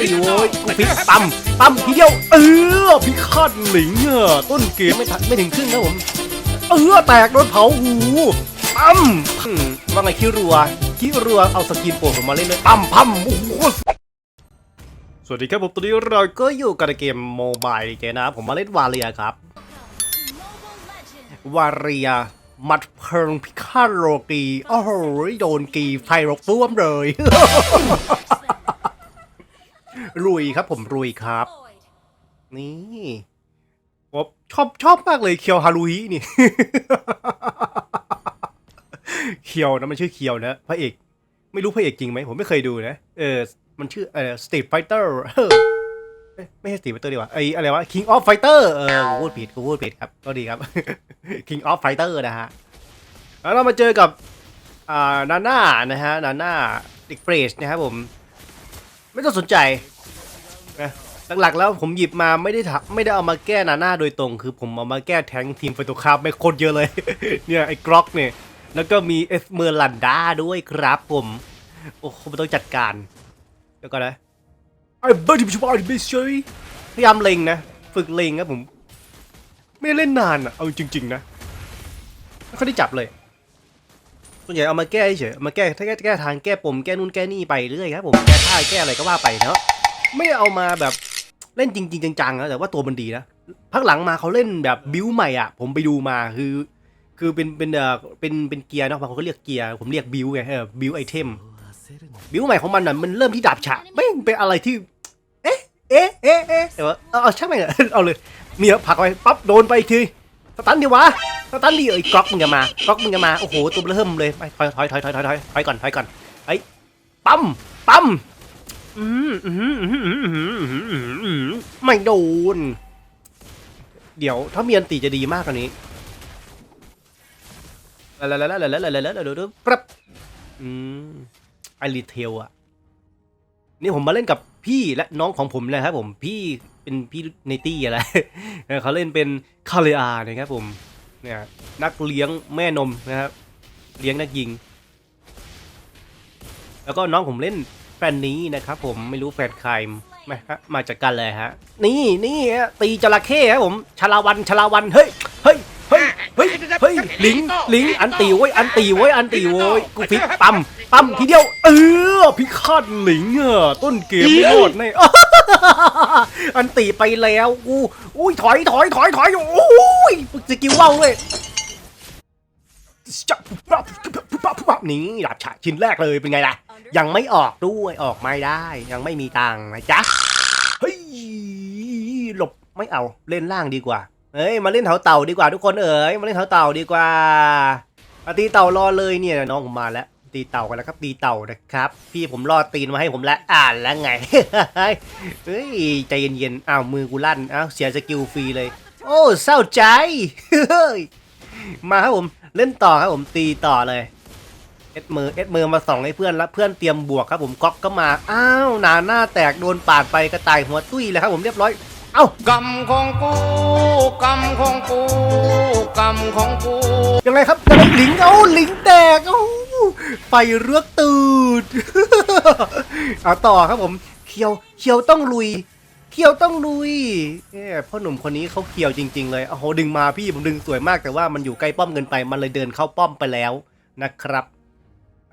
ตีโว้ยกูพลิกปั๊มปั๊มทีเดียว เออพิฆาตหลิงอะต้นเกมไม่ทันไม่ถึงครึ่งนะผมเออแตกโดนเผาหูปั๊มอืมว่าไงคิรัวคิรัวเอาสกินโปรดผมมาเล่นเลยปั๊มปั๊มโอ้โหสวัสดีครับผมตอนนี้เราก็อยู่กับเกมโมบายเกมนะครับผมมาเล่นวาเลียครับวาเรียมัดเพิงพิฆาตโรกีโอ้โหโดนกีไฟรกซ่วมเลย รุยครับ ผมรุยครับ นี่ผมชอบชอบมากเลยเคียวฮารุฮินี่เคียวนะมันชื่อเคียวนะพระเอก ไม่รู้พระเอกจริงไหมผมไม่เคยดูนะ เออ มันชื่อเออสตรีทไฟเตอร์ไม่ใช่สตรีทไฟเตอร์ดีกว่าไออะไรวะ King of Fighter เออกูพูดผิดกูพูดผิดครับก็ดีครับ King of Fighter นะฮะ แล้วเรามาเจอกับอ่านาน่านะฮะนาน่าดิกเฟรชนะครับผม ไม่ต้องสนใจ นะหลักๆแล้วผมหยิบมาไม่ได้ทำไม่ได้เอามาแก้นาน่าโดยตรง คือผมเอามาแก้แทงค์ทีมไฟโตคาร์ไม่โคตรเยอะเลย เนี่ยไอ้กรอกเนี่ยแล้วก็มีเอสเมอร์ลันดาด้วยครับผม โอ้โหมันต้องจัดการเดี๋ยวก่อนนะไอ้เบิร์ดชิบาร์ไม่ใช่พยายามเล็งนะ ฝึกเล็งครับผม ไม่ได้เล่นนานอะเอาจริง ๆ นะไม่ค่อยได้จับเลยส่วนใหญ่เอามาแก้เฉยเอามาแก้ถ้าแก้แก้ทางแก้ปมแก้นู่นแก้นี่ไปเรื่อยครับผมแก้ท่าแก้อะไรก็ว่าไปเนาะ ไม่เอามาแบบเล่นจริงๆจังๆนะแต่ว่าตัวมันดีนะพักหลังมาเขาเล่นแบบบิวใหม่อะ ผมไปดูมาคือ คือเป็นเป็นเอ่อเป็นเป็นเกียร์เนาะบางคนก็เรียกเกียร์ผมเรียกบิวไงเออบิวไอเทมบิวใหม่ของมันอะมันเริ่มที่ดาบฉะไม่เป็นอะไรที่ เอ๊ะเอ๊ะเอ๊ะเอ๊ะแต่ว่าเอาเอาช่างม่งอเอาเลยเนี่ยผักไปปั๊บโดนไปทีสตันดีวะสตันดีเอ้ยก๊อกมึงจะมาก๊อกมึงจะมาโอ้โหตัวเริ่มเลยไปถอยถอยถอยถอยถอยถอยถอยก่อนถอยก่อนไอ้ปั๊มปั๊ม ไม่โดน เดี๋ยวถ้ามีอันตีจะดีมากกว่านี้แล้วแล้วแล้วแล้วแล้วแล้วแล้วปั๊บอืมไอรีเทลอะนี่ผมมาเล่นกับพี่และน้องของผมนะครับผมพี่เป็นพี่ในตี้อะไรเขาเล่นเป็นคาเลอานะครับผมเนี่ยนักเลี้ยงแม่นมนะครับ เลี้ยงนักยิง แล้วก็น้องผมเล่น แฟนนี้นะครับผมไม่รู้แฟนใครไหมฮะมาจากกันเลยฮะ นี่นี่ฮะตีจระเข้ครับผมชลาวันชลาวันเฮ้ยเฮ้ยเฮ้ยเฮ้ยเฮ้ยลิงลิงอันตีเว้ยอันตีเว้ยอันตีเว้ยกูพิกปั๊มปั๊มทีเดียว เออพิฆาตลิงอะต้นเกมไม่โหดแน่อันตีไปแล้วกูอุ้ยถอยถอยถอยถอยโอ้ยสกิลว่าวเว้ยจับปั๊บปั๊บปั๊บปั๊บนี่หลับฉะชิ้นแรกเลยเป็นไงล่ะ ยังไม่ออกด้วยออกไม่ได้ ยังไม่มีตังค์นะจ๊ะเฮ้ยหลบไม่เอาเล่นล่างดีกว่าเฮ้ยมาเล่นเถาเต่าดีกว่าทุกคนเอ๋ยมาเล่นเถาเต่าดีกว่ามาตีเต่ารอเลยเนี่ยน้องผมมาแล้ว ตีเต่ากันแล้วครับตีเต่านะครับ พี่ผมรอตีนมาให้ผมแล้วอ่านแล้วไงเฮ้ยใจเย็นๆอ้าวมือกูลั่นอ้าวเสียสกิลฟรีเลย โอ้เศร้าใจเฮ้ยมาครับผมเล่นต่อครับผมตีต่อเลย เอ็ดมือเอ็ดมือมาส่องให้เพื่อนแล้วเพื่อนเตรียมบวกครับผมก๊อกก็มาอ้าวหนาหน้าแตกโดนปาดไปกระต่ายหัวตุ้ยเลยครับผมเรียบร้อย เอ้ากรรมของกูกรรมของกูกรรมของกูยังไงครับยังไงลิงเอ้าลิงแตกเอ้าไฟเรือกตูดเอาต่อครับผมเคียวเคียวต้องลุยเคียวต้องลุยเอ้พ่อหนุ่มคนนี้เขาเคียวจริง ๆ เลยโอ้โหดึงมาพี่ผมดึงสวยมากแต่ว่ามันอยู่ใกล้ป้อมเกินไปมันเลยเดินเข้าป้อมไปแล้วนะครับ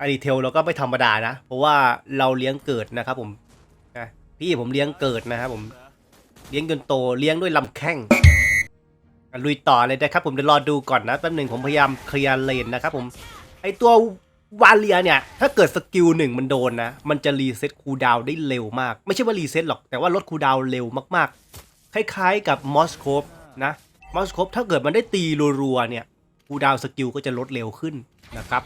อดีเทลเราก็ไม่ธรรมดานะ เพราะว่าเราเลี้ยงเกิดนะครับผมนะพี่ผมเลี้ยงเกิดนะครับผมเลี้ยงจนโตเลี้ยงด้วยลำแข้งลุยต่อเลยนะครับผมเดี๋ยวรอดูก่อนนะแป๊บหนึ่งผมพยายามเคลียร์เลนนะครับผมไอตัววาเลียเนี่ย ถ้าเกิดสกิลหนึ่งมันโดนนะ มันจะรีเซ็ตคูดาวได้เร็วมาก ไม่ใช่ว่ารีเซ็ตหรอก แต่ว่าลดคูดาวเร็วมากๆ คล้ายๆกับมอสโคปนะมอสโคปถ้าเกิดมันได้ตีรัวๆเนี่ยคูดาวสกิลก็จะลดเร็วขึ้นนะครับ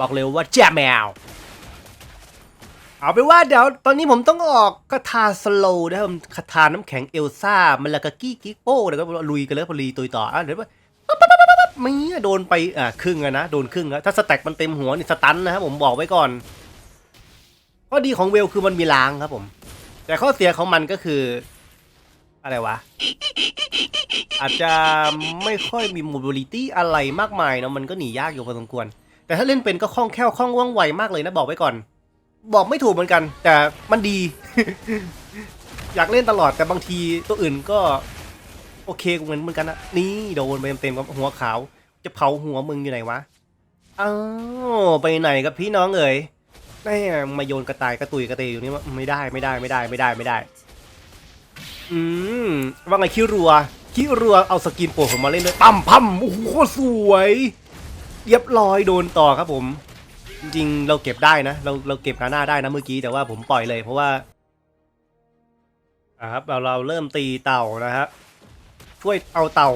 บอกเลยว่าแจมแมว เอาไปนว่าเดี๋ยวตอนนี้ผมต้องออกคาถาสโลว์นะครับคาถาน้ำแข็งเอลซ่ามันละกะกี้กิ๊กโป้เดี๋ยวก็ลุยกันเลยพอลีตุยต่ออะเดี๋ยวว่าปั๊บปั๊บปั๊บปั๊บไม่โดนไปอะครึ่งอะนะโดนครึ่งอะถ้าสแต็กมันเต็มหัวนี่สตันนะครับผมบอกไว้ก่อนข้อดีของเวลคือมันมีล้างครับผม แต่ข้อเสียของมันก็คือ อะไรวะ อาจจะไม่ค่อยมี mobility อะไรมากมายเนาะมันก็หนียากอยู่พอสมควร แต่ถ้าเล่นเป็นก็คล่องแคล่วคล่องว่องไวมากเลยนะบอกไว้ก่อน บอกไม่ถูกเหมือนกัน แต่มันดี อยากเล่นตลอดแต่บางทีตัวอื่นก็โอเคเหมือนเหมือนกันนะนี่โดนไปเต็มๆกับหัวขาว จะเผาหัวมึงอยู่ไหนวะอ้าวไปไหนกับพี่น้องเอ๋ยแม่มาโยนกระต่ายกระตุยกระเตยอยู่นี่ว่าไม่ได้ไม่ได้ไม่ได้ไม่ได้ไม่ได้ อืมว่าไงคิรัวคิรัวเอาสกินโปรดผมมาเล่นด้วยปั๊มพัมโอ้โหสวย เรียบร้อยโดนต่อครับผม จริงๆ เราเก็บได้นะ เราเราเก็บกาหน้าได้นะเมื่อกี้แต่ว่าผมปล่อยเลยเพราะว่าอ่าครับเราเราเริ่มตีเต่านะฮะช่วยเอาเต่า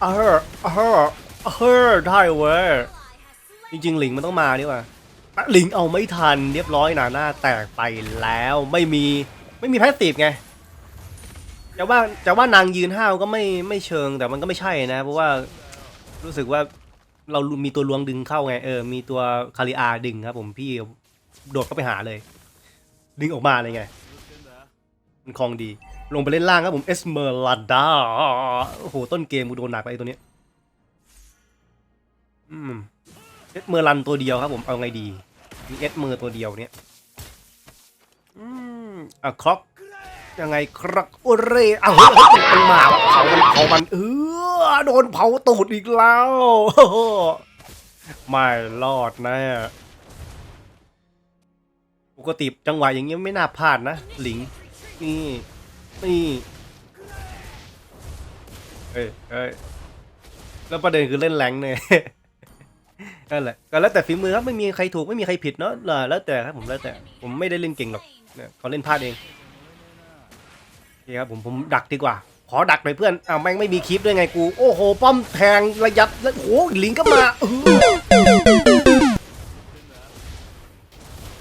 เออเออเออได้เว้ยจริงๆหลิงมันต้องมานี่ว่าหลิงเอาไม่ทันเรียบร้อยหนาหน้าแตกไปแล้วไม่มีไม่มีแพสซีฟไงจะว่าจะว่านางยืนห้าวก็ไม่ไม่เชิงแต่มันก็ไม่ใช่นะ เพราะว่ารู้สึกว่า เรามีตัวลวงดึงเข้าไงเออมีตัวคาริอาดึงครับ ผมพี่โดดเข้าไปหาเลย ดึงออกมาเลยไงมันคลองดี ลงไปเล่นล่างครับผมเอสเมอรันดาโอ้โหต้นเกมกูโดนหนักไปตัวเนี้ยอืมเอสเมอรันตัวเดียวครับผมเอาไงดีมีเอสเมอร์ตัวเดียวเนี้ยอืมอะคล็อกยังไงครับโอเร่เอาเฮ้ยมันมาเผามันเผามันเออ โดนเผาตูดอีกแล้ว ไม่รอดแนะปกติจังหวะอย่างเงี้ยไม่น่าพลาดนะ หลิง นี่ นี่เอ้ยเอ้ยแล้วประเด็นคือเล่นแรงเนี่ยนั่นแหละก็แล้วแต่ฝีมือครับไม่มีใครถูกไม่มีใครผิดเนาะแล้วแต่ครับผมแล้วแต่ผมไม่ได้เล่นเก่งหรอกเนี่ยเขาเล่นพลาดเองนี่ครับผมผมดักดีกว่า ขอดักหน่อยเพื่อนอ้าวแม่งไม่มีคลิปด้วยไงกู โอ้โห ป้อมแทงระยับแล้วโอ้โหลิงก็มาเออ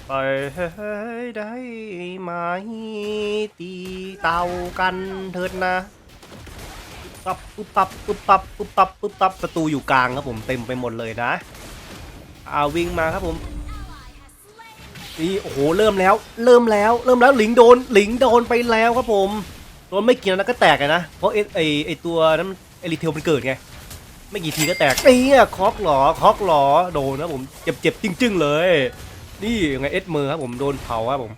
ไปให้ได้ไหมตีเตากันเถิดนะปั๊บปุ๊บปั๊บปุ๊บปั๊บปุ๊บปั๊บปุ๊บปั๊บประตูอยู่กลางครับผมเต็มไปหมดเลยนะอาวิ่งมาครับผมนี่โอ้โหเริ่มแล้ว เริ่มแล้ว เริ่มแล้วหลิงโดนหลิงโดนไปแล้วครับผม โดนไม่กี่นัดก็แตกอะนะ เพราะไอไอไอตัวนั้นไอรีเทลมันเกิดไง ไม่กี่ทีก็แตกนี่อะคอกหลอคอกหลอโดนนะผมเจ็บเจ็บจริงๆเลย นี่ยังไงเอสเมอร์ครับผมโดนเผาครับผม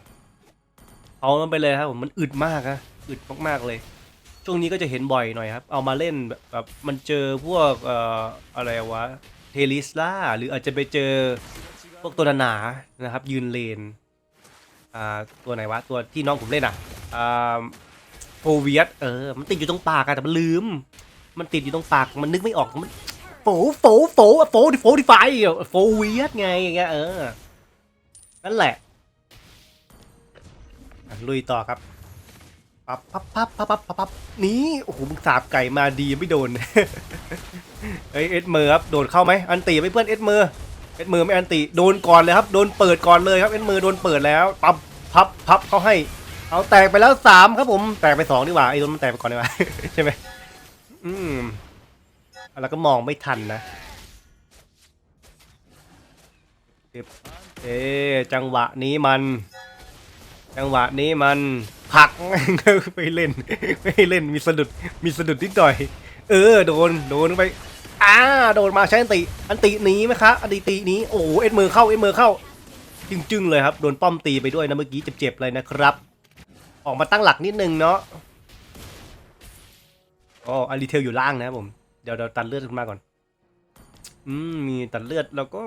เผามันไปเลยครับผมมันอึดมากนะอึดมากๆเลยช่วงนี้ก็จะเห็นบ่อยหน่อยครับ เอามาเล่นแบบแบบมันเจอพวกเอ่ออะไรวะเทลิสล่าหรืออาจจะไปเจอพวกตัวหนาๆนะครับ ยืนเลนอ่าตัวไหนวะตัวที่น้องผมเล่นอะอ่า โฟเวียสเออ มันติดอยู่ตรงปากอะแต่มันลืม มันติดอยู่ตรงปาก มันนึกไม่ออก มันโฟโฟโฟโฟดิโฟดิไฟโฟเวียสไงอย่างเงี้ยเออ นั่นแหละ ลุยต่อครับ ปั๊บปั๊บปั๊บปั๊บปั๊บปั๊บปับนี่โอ้โห มึงสาบไก่มาดีไม่โดนเฮ้ยเอ็ดเมอร์ครับ โดดเข้าไหม อันตีไม่เพื่อนเอ็ดเมอร์เอ็ดเมือไม่อันติโดนก่อนเลยครับ โดนเปิดก่อนเลยครับ เอ็ดเมือโดนเปิดแล้ว ปั๊บพับพับเขาให้ เอาแตกไปแล้วสามครับผม แตกไปสองดีกว่าไอ้โดนมันแตกไปก่อนดีกว่า ใช่ไหมอืมแล้วก็มองไม่ทันนะเอ๊จังหวะนี้มัน จังหวะนี้มันผักไปเล่นไม่เล่นมีสะดุดมีสะดุดนิดหน่อย เออโดนโดนไปอ่าโดนมาใช้อันติ อันติหนีไหมคะอันติตีหนี้โอ้เอ็ดมือเข้าเอ็ดมือเข้า จึงๆเลยครับโดนป้อมตีไปด้วยนะเมื่อกี้เจ็บๆเลยนะครับ ออกมาตั้งหลักนิดนึงเนาะอ๋ออารีเทลอยู่ล่างนะผม เดี๋ยวเราตัดเลือดขึ้นมาก่อน อืม มีตัดเลือดแล้วก็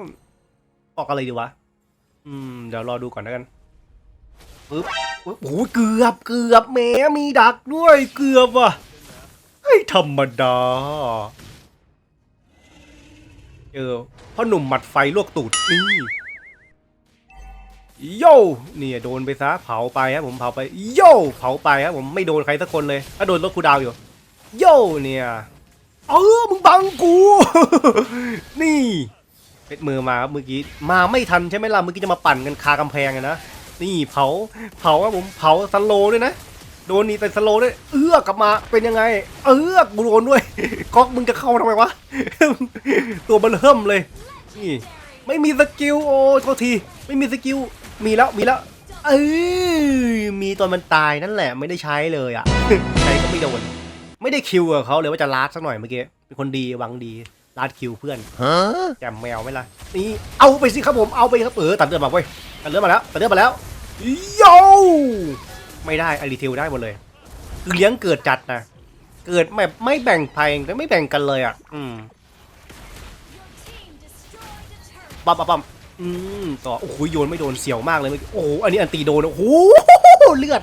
ออกอะไรดีวะ อืม เดี๋ยวรอดูก่อนแล้วกันปึ๊บโอ้โหเกือบ เกือบแหมมีดักด้วย เกือบว่ะเฮ้ธรรมดา เจอพ่อหนุ่มหมัดไฟลวกตูดนี่ โย่เนี่ยโดนไปซะเผาไปครับผมเผาไปโย่เผาไปครับผมไม่โดนใครสักคนเลยถ้าโดนรถคูดาวอยู่โย่เนี่ยเออมึงบังกู นี่เป็ดมือมาครับเมื่อกี้มาไม่ทันใช่ไหมล่ะเมื่อกี้จะมาปั่นกันคากำแพงอะนะนี่เผาเผาครับผมเผาสโลด้วยนะโดนนี่แต่สโลด้วยเอื้อกลับมาเป็นยังไง เอื้อกกูโดนด้วยก๊อกมึงจะเข้าทำไมวะตัวมันเริ่มเลยนี่ไม่มีสกิลโอ้โทษที ไม่มีสกิล มีแล้วมีแล้วเอ้ยมีตอนมันตายนั่นแหละไม่ได้ใช้เลยอะ ใช้ก็ไม่โดน ไม่ได้คิวกับเขาเลยว่าจะลาดสักหน่อยเมื่อกี้เป็นคนดีวังดีลาดคิวเพื่อนแจมแมวไหมล่ะนี่เอาไปสิครับผมเอาไปครับเออตัดเลือดมาเว้ยตัดเลือดมาแล้วตัดเลือดมาแล้วโยไม่ได้อลิเทลได้หมดเลยคือเลี้ยงเกิดจัดนะเกิดแบบไม่แบ่งภัยแต่ไม่แบ่งกันเลยอะ อืมปั๊มปั๊มปั๊ม อืมต่อโอ้โหโยนไม่โดนเสียวมากเลยโอ้โหอันนี้อันตีโดนโอ้โหเลือด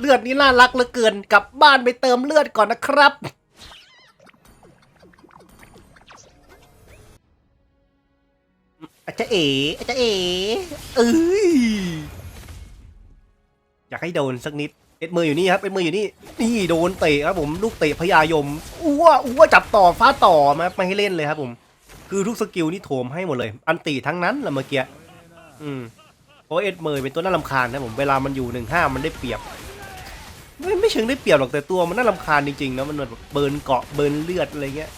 เลือดนี่น่ารักเหลือเกินกลับบ้านไปเติมเลือดก่อนนะครับ อาจจะเอ๋อาจจะเอ๋เอ้ยอยากให้โดนสักนิดเอ็ดมืออยู่นี่ครับเอ็ดมืออยู่นี่นี่โดนเตะครับผมลูกเตะพยายมอ้วอ้วจับต่อฟาดต่อมาไม่ให้เล่นเลยครับผม คือทุกสกิลนี่โถมให้หมดเลย อันตีทั้งนั้นละเมื่อกี้อืมเพราะเอ็ดเมย์เป็นตัวน่ารำคาญนะผมเวลามันอยู่หนึ่งห้ามันได้เปรียบไม่ไม่เชิงได้เปรียบหรอกแต่ตัวมันน่ารำคาญจริงๆนะมันแบบเบิร์นเกาะเบิร์นเลือดอะไรเงี้ย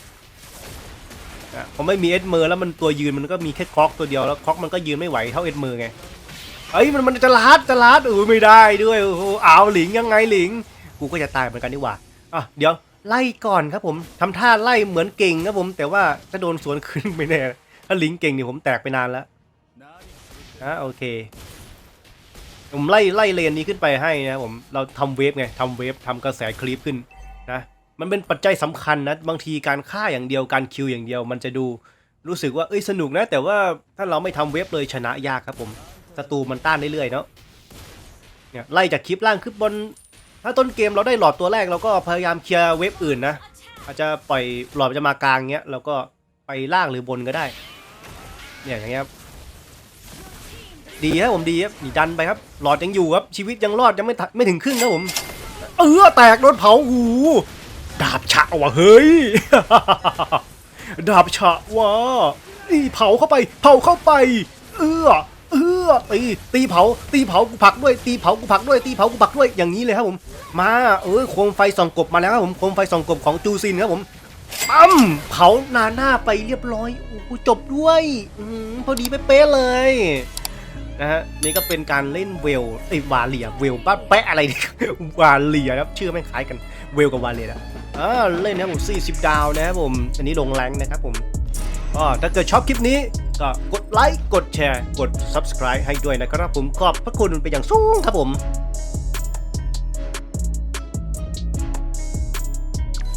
อะผมไม่มีเอ็ดเมอร์แล้วมันตัวยืนมันก็มีแค่คล็อกตัวเดียวแล้วคล็อกมันก็ยืนไม่ไหวเท่าเอ็ดเมอร์ไงเอ้ยมันมันจะลัดจะลัดเออไม่ได้ด้วยโอ้โหอ้าวหลิงยังไงหลิง กูก็จะตายเหมือนกันนี่หว่าอะเดี๋ยว ไล่ก่อนครับผมทำท่าไล่เหมือนเก่งครับผม แต่ว่าถ้าโดนสวนขึ้นไม่แน่ถ้าลิงเก่งเนี่ยผมแตกไปนานแล้วอะโอเค ผมไล่ไล่เลนนี้ขึ้นไปให้นะผมเราทำเวฟไงทำเวฟทำกระแสคลิปขึ้นนะมันเป็นปัจจัยสำคัญนะบางทีการฆ่าอย่างเดียวการคิวอย่างเดียว มันจะดูรู้สึกว่าเอ้ยสนุกนะ แต่ว่าถ้าเราไม่ทำเว็บเลยชนะยากครับผมศัตรูมันต้านเรื่อยๆเนาะเนี่ยไล่จากคลิปล่างขึ้นบน ถ้าต้นเกมเราได้หลอดตัวแรกเราก็พยายามเคลียร์เว็บอื่นนะ อาจจะปล่อยหลอดจะมากลางเงี้ยเราก็ไปล่างหรือบนก็ได้ เนี่ยอย่างเงี้ยครับดีครับผมดีครับหนีดันไปครับ หลอดยังอยู่ครับ ชีวิตยังรอดยังไม่ไม่ถึงครึ่งครับผม เออแตกโดนเผาหูดาบฉะว่ะเฮ้ย ดาบฉะว่ะนี่เผาเข้าไป เผาเข้าไป เออ เออตีตีเผา ตีเผากูผักด้วย ตีเผากูผักด้วย ตีเผากูผักด้วยอย่างนี้เลยครับผม มาเออโคมไฟส่องกบมาแล้วครับผมโคมไฟส่องกบของจูซินครับผมปั๊มเผานาหน้าไปเรียบร้อยโอ้โหจบด้วยอมพอดีเป๊ะเลยนะฮะนี่ก็เป็นการเล่นเวลไอ้วาเลียเวลป้าแปะอะไรเนี่ยวาเลียครับชื่อไม่คล้ายกันเวลกับวาเลนอะอ่าเล่นนะครับผม40 ดาวนะครับผม อันนี้ลงแรงนะครับผม ก็ถ้าเกิดชอบคลิปนี้ ก็กดไลค์ กดแชร์ กด subscribe ให้ด้วยนะครับผมขอบพระคุณเป็นอย่างสูงครับผม